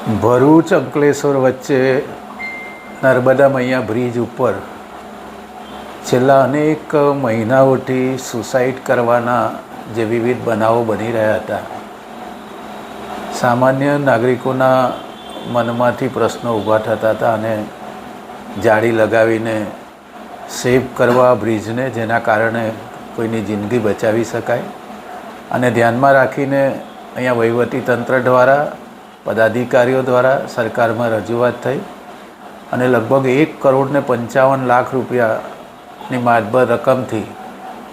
ભરૂચ, અંકલેશ્વર વચ્ચે નર્મદા મૈયા બ્રિજ ઉપર છેલ્લા અનેક મહિનાઓથી સુસાઇડ કરવાના જે વિવિધ બનાવો બની રહ્યા હતા. સામાન્ય નાગરિકોના મનમાંથી પ્રશ્નો ઊભા થતા હતા અને જાળી લગાવીને સેવ કરવા બ્રિજને જેના કારણે કોઈની જિંદગી બચાવી શકાય. અને ધ્યાનમાં રાખીને અહીંયા વહીવટી તંત્ર દ્વારા પદાધિકારીઓ દ્વારા સરકારમાં રજૂઆત થઈ અને લગભગ એક કરોડને પંચાવન લાખ રૂપિયાની માતબર રકમથી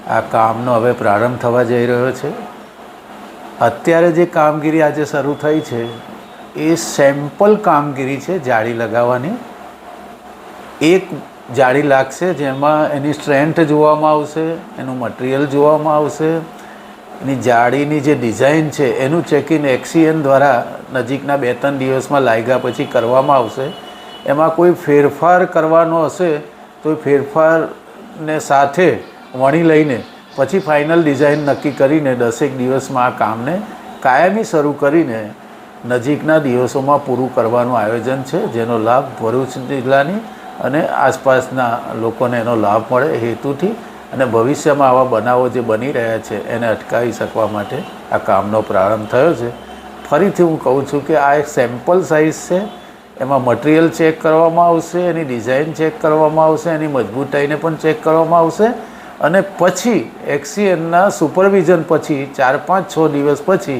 આ કામનો હવે પ્રારંભ થવા જઈ રહ્યો છે. અત્યારે જે કામગીરી આજે શરૂ થઈ છે, એ સેમ્પલ કામગીરી છે જાળી લગાવવાની. એક જાળી લાગશે જેમાં એની સ્ટ્રેન્થ જોવામાં આવશે, એનું મટીરિયલ જોવામાં આવશે એની જાળીની જે ડિઝાઇન છે, એનું ચેકિંગ એક્સીએન દ્વારા નજીકના બે ત્રણ દિવસમાં લાગ્યા પછી કરવામાં આવશે. એમાં કોઈ ફેરફાર કરવાનો હશે, તો એ ફેરફારને સાથે વણી લઈને પછી ફાઇનલ ડિઝાઇન નક્કી કરીને દસેક દિવસમાં આ કામને કાયમી શરૂ કરીને નજીકના દિવસોમાં પૂરું કરવાનું આયોજન છે, જેનો લાભ ભરૂચ જિલ્લાની અને આસપાસના લોકોને એનો લાભ મળે હેતુથી અને ભવિષ્યમાં આવા બનાવો જે બની રહ્યા છે, એને અટકાવી શકવા માટે આ કામનો પ્રારંભ થયો છે. ફરીથી હું કહું છું કે આ એક સેમ્પલ સાઇઝ છે, એમાં મટીરિયલ ચેક કરવામાં આવશે, એની ડિઝાઇન ચેક કરવામાં આવશે, એની મજબૂતાઈને પણ ચેક કરવામાં આવશે અને પછી એક્સીએનના સુપરવિઝન પછી ચાર પાંચ છ દિવસ પછી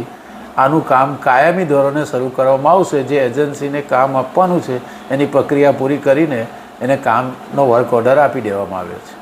આનું કામ કાયમી ધોરણે શરૂ કરવામાં આવશે. જે એજન્સીને કામ આપવાનું છે, એની પ્રક્રિયા પૂરી કરીને એને કામનો વર્ક ઓર્ડર આપી દેવામાં આવ્યો છે.